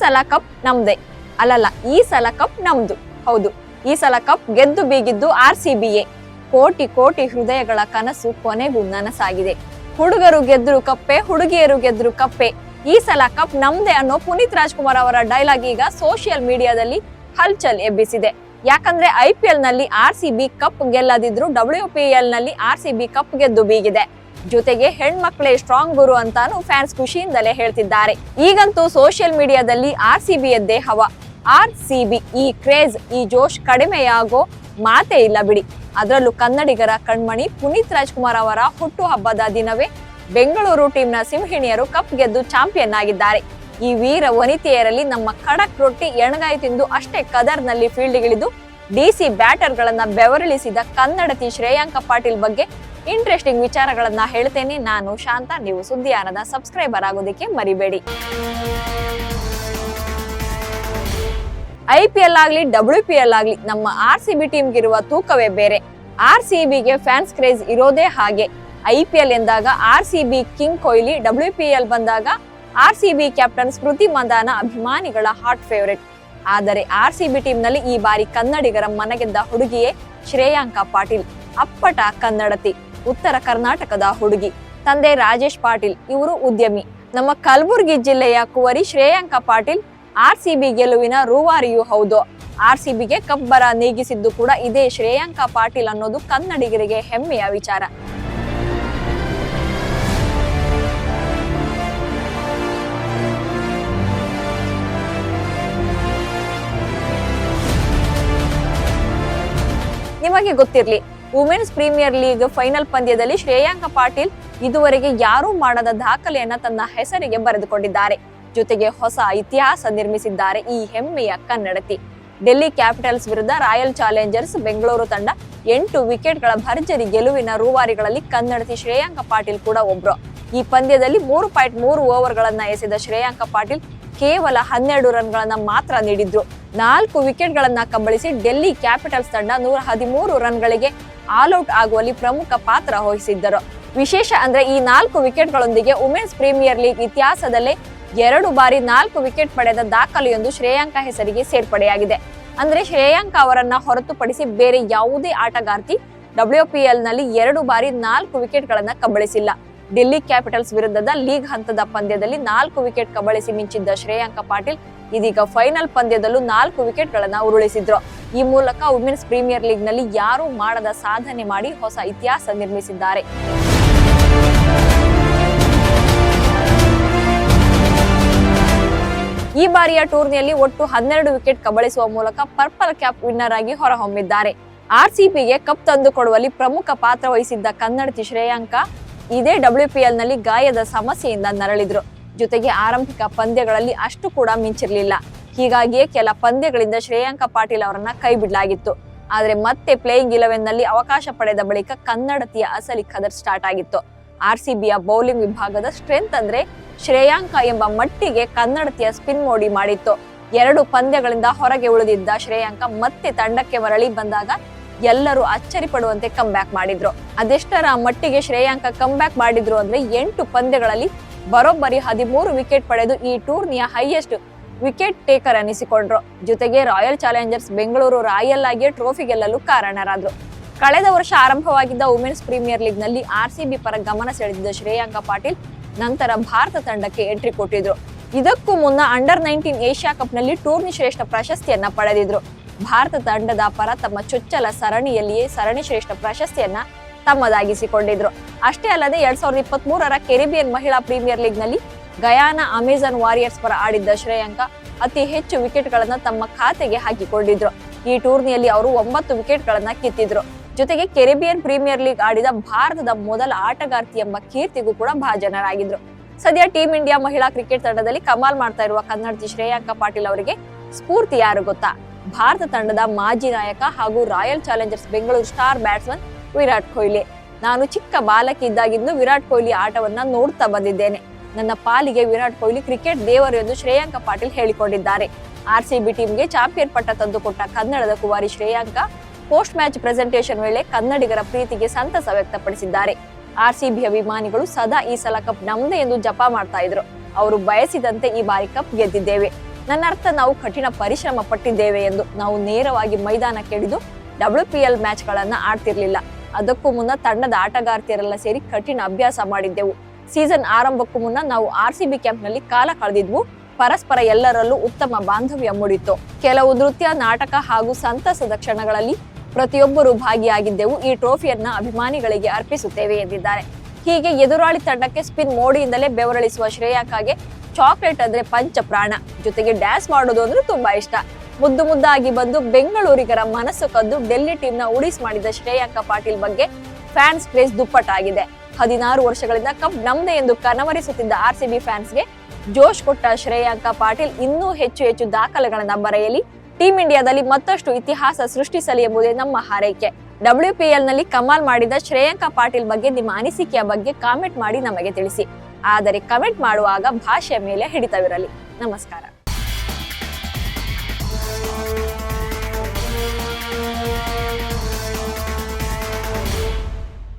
ಸಲ ಕಪ್ ನಮ್ದೇ. ಅಲ್ಲಲ್ಲ, ಈ ಸಲ ಕಪ್ ನಮ್ದು. ಹೌದು, ಈ ಸಲ ಕಪ್ ಗೆದ್ದು ಬೀಗಿದ್ದು ಆರ್ ಸಿ ಬಿಯೇ ಕೋಟಿ ಕೋಟಿ ಹೃದಯಗಳ ಕನಸು ಕೊನೆಗೂ ನನಸಾಗಿದೆ. ಹುಡುಗರು ಗೆದ್ರು ಕಪ್ಪೆ, ಹುಡುಗಿಯರು ಗೆದ್ರು ಕಪ್ಪೆ. ಈ ಸಲ ಕಪ್ ನಮ್ದೆ ಅನ್ನೋ ಪುನೀತ್ ರಾಜ್ಕುಮಾರ್ ಅವರ ಡೈಲಾಗ್ ಈಗ ಸೋಷಿಯಲ್ ಮೀಡಿಯಾದಲ್ಲಿ ಹಲ್ಚಲ್ ಎಬ್ಬಿಸಿದೆ. ಯಾಕಂದ್ರೆ ಐ ಪಿ ಎಲ್ನಲ್ಲಿ ಆರ್ ಸಿ ಬಿ ಕಪ್ ಗೆಲ್ಲದಿದ್ರು ಡಬ್ಲ್ಯೂ ಪಿ ಎಲ್ನಲ್ಲಿ ಆರ್ ಸಿ ಬಿ ಕಪ್ ಗೆದ್ದು ಬೀಗಿದೆ. ಜೊತೆಗೆ ಹೆಣ್ಮಕ್ಳೇ ಸ್ಟ್ರಾಂಗ್ ಗುರು ಅಂತಾನು ಫ್ಯಾನ್ಸ್ ಖುಷಿಯಿಂದಲೇ ಹೇಳ್ತಿದ್ದಾರೆ. ಈಗಂತೂ ಸೋಷಿಯಲ್ ಮೀಡಿಯಾದಲ್ಲಿ ಆರ್ ಸಿ ಬಿ ಯದ್ದೇ ಹವ. ಆರ್ ಸಿ ಬಿ ಈ ಕ್ರೇಜ್ ಈ ಜೋಶ್ ಕಡಿಮೆಯಾಗೋ ಮಾತೇ ಇಲ್ಲ ಬಿಡಿ. ಅದರಲ್ಲೂ ಕನ್ನಡಿಗರ ಕಣ್ಮಣಿ ಪುನೀತ್ ರಾಜ್ಕುಮಾರ್ ಅವರ ಹುಟ್ಟುಹಬ್ಬದ ದಿನವೇ ಬೆಂಗಳೂರು ಟೀಮ್ನ ಸಿಂಹಿಣಿಯರು ಕಪ್ ಗೆದ್ದು ಚಾಂಪಿಯನ್ ಆಗಿದ್ದಾರೆ. ಈ ವೀರ ವನಿತೆಯರಲ್ಲಿ ನಮ್ಮ ಖಡಕ್ ರೊಟ್ಟಿ ಎಣಗಾಯಿ ತಿಂದು ಅಷ್ಟೇ ಕದರ್ನಲ್ಲಿ ಫೀಲ್ಡ್ಗಿಳಿದು ಡಿಸಿ ಬ್ಯಾಟರ್ಗಳನ್ನ ಬೆವರಿಳಿಸಿದ ಕನ್ನಡತಿ ಶ್ರೇಯಾಂಕ ಪಾಟೀಲ್ ಬಗ್ಗೆ ಇಂಟ್ರೆಸ್ಟಿಂಗ್ ವಿಚಾರಗಳನ್ನ ಹೇಳ್ತೇನೆ. ನಾನು ಶಾಂತ, ನೀವು ಸುದ್ದಿಯಾನದ ಸಬ್ಸ್ಕ್ರೈಬರ್ ಆಗೋದಕ್ಕೆ ಮರಿಬೇಡಿ. ಐ ಪಿ ಎಲ್ ಆಗ್ಲಿ, ಡಬ್ಲ್ಯೂ ಪಿ ಎಲ್ ಆಗ್ಲಿ, ನಮ್ಮ ಆರ್ ಸಿ ಬಿ ಟೀಮ್ಗಿರುವ ತೂಕವೇ ಬೇರೆ. ಆರ್ ಸಿ ಬಿಗೆ ಫ್ಯಾನ್ಸ್ ಕ್ರೇಜ್ ಇರೋದೇ ಹಾಗೆ. ಐ ಪಿ ಎಲ್ ಎಂದಾಗ R C B king Kohli, W P L ಬಂದಾಗ R C B captain Smriti Mandhana ಅಭಿಮಾನಿಗಳ ಹಾಟ್ ಫೇವರೇಟ್. ಆದರೆ ಆರ್ ಸಿ ಬಿ ಟೀಮ್ನಲ್ಲಿ ಈ ಬಾರಿ ಕನ್ನಡಿಗರ ಮನಗೆದ್ದ ಹುಡುಗಿಯೇ ಶ್ರೇಯಾಂಕ ಪಾಟೀಲ್, ಅಪ್ಪಟ ಕನ್ನಡತಿ. ಉತ್ತರ ಕರ್ನಾಟಕದ ಹುಡುಗಿ. ತಂದೆ ರಾಜೇಶ್ ಪಾಟೀಲ್, ಇವರು ಉದ್ಯಮಿ. ನಮ್ಮ ಕಲಬುರಗಿ ಜಿಲ್ಲೆಯ ಕುವರಿ ಶ್ರೇಯಾಂಕ ಪಾಟೀಲ್, ಆರ್ ಸಿ ಬಿ ಗೆಲುವಿನ ರೂವಾರಿಯೂ ಹೌದು. ಆರ್ ಸಿ ಬಿಗೆ ಕಬ್ಬರ ನೀಗಿಸಿದ್ದು ಕೂಡ ಇದೇ ಶ್ರೇಯಾಂಕ ಪಾಟೀಲ್ ಅನ್ನೋದು ಕನ್ನಡಿಗರಿಗೆ ಹೆಮ್ಮೆಯ ವಿಚಾರ. ನಿಮಗೆ ಗೊತ್ತಿರ್ಲಿ ವುಮೆನ್ಸ್ ಪ್ರೀಮಿಯರ್ ಲೀಗ್ ಫೈನಲ್ ಪಂದ್ಯದಲ್ಲಿ ಶ್ರೇಯಾಂಕ ಪಾಟೀಲ್ ಇದುವರೆಗೆ ಯಾರೂ ಮಾಡದ ದಾಖಲೆಯನ್ನ ತನ್ನ ಹೆಸರಿಗೆ ಬರೆದುಕೊಂಡಿದ್ದಾರೆ. ಜೊತೆಗೆ ಹೊಸ ಇತಿಹಾಸ ನಿರ್ಮಿಸಿದ್ದಾರೆ ಈ ಹೆಮ್ಮೆಯ ಕನ್ನಡತಿ. ಡೆಲ್ಲಿ ಕ್ಯಾಪಿಟಲ್ಸ್ ವಿರುದ್ಧ ರಾಯಲ್ ಚಾಲೆಂಜರ್ಸ್ ಬೆಂಗಳೂರು ತಂಡ ಎಂಟು ವಿಕೆಟ್ಗಳ ಭರ್ಜರಿ ಗೆಲುವಿನ ರೂವಾರಿಗಳಲ್ಲಿ ಕನ್ನಡತಿ ಶ್ರೇಯಾಂಕ ಪಾಟೀಲ್ ಕೂಡ ಒಬ್ರು. ಈ ಪಂದ್ಯದಲ್ಲಿ ಮೂರು ಪಾಯಿಂಟ್ ಮೂರು ಓವರ್ಗಳನ್ನ ಎಸೆದ ಶ್ರೇಯಾಂಕ ಪಾಟೀಲ್ ಕೇವಲ ಹನ್ನೆರಡು ರನ್ಗಳನ್ನ ಮಾತ್ರ ನೀಡಿದ್ರು. ನಾಲ್ಕು ವಿಕೆಟ್ಗಳನ್ನ ಕಬಳಿಸಿ ಡೆಲ್ಲಿ ಕ್ಯಾಪಿಟಲ್ಸ್ ತಂಡ ನೂರ ಹದಿಮೂರು ರನ್ಗಳಿಗೆ ಆಲ್ಔಟ್ ಆಗುವಲ್ಲಿ ಪ್ರಮುಖ ಪಾತ್ರ ವಹಿಸಿದ್ದರು. ವಿಶೇಷ ಅಂದ್ರೆ ಈ ನಾಲ್ಕು ವಿಕೆಟ್ಗಳೊಂದಿಗೆ ವುಮೆನ್ಸ್ ಪ್ರೀಮಿಯರ್ ಲೀಗ್ ಇತಿಹಾಸದಲ್ಲೇ ಎರಡು ಬಾರಿ ನಾಲ್ಕು ವಿಕೆಟ್ ಪಡೆದ ದಾಖಲೆಯೊಂದು ಶ್ರೇಯಾಂಕ ಹೆಸರಿಗೆ ಸೇರ್ಪಡೆಯಾಗಿದೆ. ಅಂದ್ರೆ ಶ್ರೇಯಾಂಕ ಅವರನ್ನ ಹೊರತುಪಡಿಸಿ ಬೇರೆ ಯಾವುದೇ ಆಟಗಾರ್ತಿ ಡಬ್ಲ್ಯೂ ಪಿ ಎಲ್ನಲ್ಲಿ ಎರಡು ಬಾರಿ ನಾಲ್ಕು ವಿಕೆಟ್ಗಳನ್ನ ಕಬಳಿಸಿಲ್ಲ. ಡೆಲ್ಲಿ ಕ್ಯಾಪಿಟಲ್ಸ್ ವಿರುದ್ಧದ ಲೀಗ್ ಹಂತದ ಪಂದ್ಯದಲ್ಲಿ ನಾಲ್ಕು ವಿಕೆಟ್ ಕಬಳಿಸಿ ಮಿಂಚಿದ್ದ ಶ್ರೇಯಾಂಕ ಪಾಟೀಲ್ ಇದೀಗ ಫೈನಲ್ ಪಂದ್ಯದಲ್ಲೂ ನಾಲ್ಕು ವಿಕೆಟ್ಗಳನ್ನ ಉರುಳಿಸಿದ್ರು. ಈ ಮೂಲಕ ವುಮೆನ್ಸ್ ಪ್ರೀಮಿಯರ್ ಲೀಗ್ನಲ್ಲಿ ಯಾರೂ ಮಾಡದ ಸಾಧನೆ ಮಾಡಿ ಹೊಸ ಇತಿಹಾಸ ನಿರ್ಮಿಸಿದ್ದಾರೆ. ಈ ಬಾರಿಯ ಟೂರ್ನಿಯಲ್ಲಿ ಒಟ್ಟು ಹನ್ನೆರಡು ವಿಕೆಟ್ ಕಬಳಿಸುವ ಮೂಲಕ ಪರ್ಪಲ್ ಕ್ಯಾಪ್ ವಿನ್ನರ್ ಆಗಿ ಹೊರಹೊಮ್ಮಿದ್ದಾರೆ. ಆರ್ಸಿಬಿಗೆ ಕಪ್ ತಂದುಕೊಡುವಲ್ಲಿ ಪ್ರಮುಖ ಪಾತ್ರ ವಹಿಸಿದ್ದ ಕನ್ನಡತಿ ಶ್ರೇಯಾಂಕ ಇದೇ ಡಬ್ಲ್ಯೂಪಿಎಲ್ನಲ್ಲಿ ಗಾಯದ ಸಮಸ್ಯೆಯಿಂದ ನರಳಿದ್ರು. ಜೊತೆಗೆ ಆರಂಭಿಕ ಪಂದ್ಯಗಳಲ್ಲಿ ಅಷ್ಟು ಕೂಡ ಮಿಂಚಿರ್ಲಿಲ್ಲ. ಹೀಗಾಗಿಯೇ ಕೆಲ ಪಂದ್ಯಗಳಿಂದ ಶ್ರೇಯಾಂಕ ಪಾಟೀಲ್ ಅವರನ್ನ ಕೈ ಬಿಡಲಾಗಿತ್ತು. ಆದ್ರೆ ಮತ್ತೆ ಪ್ಲೇಯಿಂಗ್ ಇಲೆವೆನ್ನಲ್ಲಿ ಅವಕಾಶ ಪಡೆದ ಬಳಿಕ ಕನ್ನಡತಿಯ ಅಸಲಿ ಕದರ್ ಸ್ಟಾರ್ಟ್ ಆಗಿತ್ತು. ಆರ್ ಸಿ ಬಿಯ ಬೌಲಿಂಗ್ ವಿಭಾಗದ ಸ್ಟ್ರೆಂತ್ ಅಂದ್ರೆ ಶ್ರೇಯಾಂಕ ಎಂಬ ಮಟ್ಟಿಗೆ ಕನ್ನಡತಿಯ ಸ್ಪಿನ್ ಮೋಡಿ ಮಾಡಿತ್ತು. ಎರಡು ಪಂದ್ಯಗಳಿಂದ ಹೊರಗೆ ಉಳಿದಿದ್ದ ಶ್ರೇಯಾಂಕ ಮತ್ತೆ ತಂಡಕ್ಕೆ ಮರಳಿ ಬಂದಾಗ ಎಲ್ಲರೂ ಅಚ್ಚರಿ ಪಡುವಂತೆ ಬ್ಯಾಕ್ ಮಾಡಿದ್ರು. ಅದೆಷ್ಟರ ಮಟ್ಟಿಗೆ ಶ್ರೇಯಾಂಕ ಕಮ್ ಬ್ಯಾಕ್ ಮಾಡಿದ್ರು ಅಂದ್ರೆ ಎಂಟು ಪಂದ್ಯಗಳಲ್ಲಿ ಬರೋಬ್ಬರಿ ಹದಿಮೂರು ವಿಕೆಟ್ ಪಡೆದು ಈ ಟೂರ್ನಿಯ ಹೈಯೆಸ್ಟ್ ವಿಕೆಟ್ ಟೇಕರ್ ಅನಿಸಿಕೊಂಡ್ರು. ಜೊತೆಗೆ ರಾಯಲ್ ಚಾಲೆಂಜರ್ಸ್ ಬೆಂಗಳೂರು ರಾಯಲ್ ಆಗಿ ಟ್ರೋಫಿ ಗೆಲ್ಲಲು ಕಾರಣರಾದ್ರು. ಕಳೆದ ವರ್ಷ ಆರಂಭವಾಗಿದ್ದ ವುಮೆನ್ಸ್ ಪ್ರೀಮಿಯರ್ ಲೀಗ್ನಲ್ಲಿ ಆರ್ಸಿಬಿ ಪರ ಗಮನ ಸೆಳೆದಿದ್ದ ಶ್ರೇಯಾಂಕ ಪಾಟೀಲ್ ನಂತರ ಭಾರತ ತಂಡಕ್ಕೆ ಎಂಟ್ರಿ ಕೊಟ್ಟಿದ್ರು. ಇದಕ್ಕೂ ಮುನ್ನ ಅಂಡರ್ ನೈನ್ಟೀನ್ ಏಷ್ಯಾ ಕಪ್ನಲ್ಲಿ ಟೂರ್ನಿ ಶ್ರೇಷ್ಠ ಪ್ರಶಸ್ತಿಯನ್ನ ಪಡೆದಿದ್ರು. ಭಾರತ ತಂಡದ ಪರ ತಮ್ಮ ಚೊಚ್ಚಲ ಸರಣಿಯಲ್ಲಿಯೇ ಸರಣಿ ಶ್ರೇಷ್ಠ ಪ್ರಶಸ್ತಿಯನ್ನ ತಮ್ಮದಾಗಿಸಿಕೊಂಡಿದ್ರು. ಅಷ್ಟೇ ಅಲ್ಲದೆ ಎರಡ್ ಸಾವಿರದ ಇಪ್ಪತ್ತ್ ಮೂರರ ಕೆರಿಬಿಯನ್ ಮಹಿಳಾ ಪ್ರೀಮಿಯರ್ ಲೀಗ್ನಲ್ಲಿ ಗಯಾನ ಅಮೆಜಾನ್ ವಾರಿಯರ್ಸ್ ಪರ ಆಡಿದ್ದ ಶ್ರೇಯಾಂಕ ಅತಿ ಹೆಚ್ಚು ವಿಕೆಟ್ಗಳನ್ನು ತಮ್ಮ ಖಾತೆಗೆ ಹಾಕಿಕೊಂಡಿದ್ರು. ಈ ಟೂರ್ನಿಯಲ್ಲಿ ಅವರು ಒಂಬತ್ತು ವಿಕೆಟ್ಗಳನ್ನು ಕಿತ್ತಿದ್ರು. ಜೊತೆಗೆ ಕೆರಿಬಿಯನ್ ಪ್ರೀಮಿಯರ್ ಲೀಗ್ ಆಡಿದ ಭಾರತದ ಮೊದಲ ಆಟಗಾರ್ತಿ ಎಂಬ ಕೀರ್ತಿಗೂ ಕೂಡ ಭಾಜನರಾಗಿದ್ರು. ಸದ್ಯ ಟೀಂ ಇಂಡಿಯಾ ಮಹಿಳಾ ಕ್ರಿಕೆಟ್ ತಂಡದಲ್ಲಿ ಕಮಾಲ್ ಮಾಡ್ತಾ ಇರುವ ಕನ್ನಡತಿ ಶ್ರೇಯಾಂಕ ಪಾಟೀಲ್ ಅವರಿಗೆ ಸ್ಫೂರ್ತಿ ಯಾರು ಗೊತ್ತಾ? ಭಾರತ ತಂಡದ ಮಾಜಿ ನಾಯಕ ಹಾಗೂ royal challengers Bengaluru star batsman Virat Kohli. ನಾನು ಚಿಕ್ಕ ಬಾಲಕಿ ಇದ್ದಾಗಿಂದು ವಿರಾಟ್ ಕೊಹ್ಲಿ ಆಟವನ್ನ ನೋಡ್ತಾ ಬಂದಿದ್ದೇನೆ. ನನ್ನ ಪಾಲಿಗೆ ವಿರಾಟ್ ಕೊಹ್ಲಿ ಕ್ರಿಕೆಟ್ ದೇವರು ಎಂದು ಶ್ರೇಯಾಂಕ ಪಾಟೀಲ್ ಹೇಳಿಕೊಂಡಿದ್ದಾರೆ. ಆರ್ಸಿಬಿ ಟೀಮ್ಗೆ ಚಾಂಪಿಯನ್ ಪಟ್ಟ ತಂದುಕೊಟ್ಟ ಕನ್ನಡದ ಕುಮಾರಿ ಶ್ರೇಯಾಂಕ ಪೋಸ್ಟ್ ಮ್ಯಾಚ್ ಪ್ರೆಸೆಂಟೇಷನ್ ವೇಳೆ ಕನ್ನಡಿಗರ ಪ್ರೀತಿಗೆ ಸಂತಸ ವ್ಯಕ್ತಪಡಿಸಿದ್ದಾರೆ. ಆರ್ಸಿಬಿ ಅಭಿಮಾನಿಗಳು ಸದಾ ಈ ಸಲ ಕಪ್ ನಮ್ದೇ ಎಂದು ಜಪ ಮಾಡ್ತಾ ಇದ್ರು. ಅವರು ಬಯಸಿದಂತೆ ಈ ಬಾರಿ ಕಪ್ ಗೆದ್ದಿದ್ದೇವೆ. ನನ್ನ ಅರ್ಥ ನಾವು ಕಠಿಣ ಪರಿಶ್ರಮ ಪಟ್ಟಿದ್ದೇವೆ ಎಂದು ನಾವು ನೇರವಾಗಿ ಮೈದಾನಕ್ಕೆ ಇಳಿದು ಡಬ್ಲ್ಯೂ ಪಿ ಎಲ್ ಮ್ಯಾಚ್ಗಳನ್ನು ಆಡ್ತಿರ್ಲಿಲ್ಲ. ಅದಕ್ಕೂ ಮುನ್ನ ತಂಡದ ಆಟಗಾರ್ತಿಯರೆಲ್ಲ ಸೇರಿ ಕಠಿಣ ಅಭ್ಯಾಸ ಮಾಡಿದ್ದೆವು. ಸೀಸನ್ ಆರಂಭಕ್ಕೂ ಮುನ್ನ ನಾವು ಆರ್ ಸಿ ಬಿ ಕ್ಯಾಂಪ್ನಲ್ಲಿ ಕಾಲ ಕಳೆದಿದ್ವು. ಪರಸ್ಪರ ಎಲ್ಲರಲ್ಲೂ ಉತ್ತಮ ಬಾಂಧವ್ಯ ಮೂಡಿತ್ತು. ಕೆಲವು ನೃತ್ಯ, ನಾಟಕ ಹಾಗೂ ಸಂತಸದ ಕ್ಷಣಗಳಲ್ಲಿ ಪ್ರತಿಯೊಬ್ಬರೂ ಭಾಗಿಯಾಗಿದ್ದೆವು. ಈ ಟ್ರೋಫಿಯನ್ನ ಅಭಿಮಾನಿಗಳಿಗೆ ಅರ್ಪಿಸುತ್ತೇವೆ ಎಂದಿದ್ದಾರೆ. ಹೀಗೆ ಎದುರಾಳಿ ತಂಡಕ್ಕೆ ಸ್ಪಿನ್ ಮೋಡಿಯಿಂದಲೇ ಬೆವರಳಿಸುವ ಶ್ರೇಯಾಂಕಾಗೆ ಚಾಕ್ಲೇಟ್ ಅಂದ್ರೆ ಪಂಚ ಪ್ರಾಣ ಜೊತೆಗೆ ಡ್ಯಾನ್ಸ್ ಮಾಡೋದು ಅಂದ್ರೆ ತುಂಬಾ ಇಷ್ಟ. ಮುದ್ದು ಮುದ್ದಾಗಿ ಬಂದು ಬೆಂಗಳೂರಿಗರ ಮನಸ್ಸು ಕದ್ದು ಡೆಲ್ಲಿ ಟೀಮ್ನ ಉಡಿಸ್ ಮಾಡಿದ ಶ್ರೇಯಾಂಕ ಪಾಟೀಲ್ ಬಗ್ಗೆ ಫ್ಯಾನ್ಸ್ ಕ್ರೇಜ್ ದುಪ್ಪಟ್ಟಾಗಿದೆ. ಹದಿನಾರು ವರ್ಷಗಳಿಂದ ಕಪ್ ನಮ್ದೆ ಎಂದು ಕನವರಿಸುತ್ತಿದ್ದ ಆರ್ ಸಿ ಬಿ ಫ್ಯಾನ್ಸ್ಗೆ ಜೋಶ್ ಕೊಟ್ಟ ಶ್ರೇಯಾಂಕ ಪಾಟೀಲ್ ಇನ್ನೂ ಹೆಚ್ಚು ಹೆಚ್ಚು ದಾಖಲೆಗಳನ್ನ ಬರೆಯಲಿ. ಟೀಂ ಇಂಡಿಯಾದಲ್ಲಿ ಮತ್ತಷ್ಟು ಇತಿಹಾಸ ಸೃಷ್ಟಿಸಲಿ ಎಂಬುದೇ ನಮ್ಮ ಹಾರೈಕೆ. ಡಬ್ಲ್ಯೂ ಪಿ ನಲ್ಲಿ ಕಮಾಲ್ ಮಾಡಿದ ಶ್ರೇಯಾಂಕ ಪಾಟೀಲ್ ಬಗ್ಗೆ ನಿಮ್ಮ ಅನಿಸಿಕೆಯ ಬಗ್ಗೆ ಕಾಮೆಂಟ್ ಮಾಡಿ ನಮಗೆ ತಿಳಿಸಿ. ಆದರೆ ಕಮೆಂಟ್ ಮಾಡುವಾಗ ಭಾಷೆಯ ಮೇಲೆ ಹಿಡಿತವಿರಲಿ. ನಮಸ್ಕಾರ.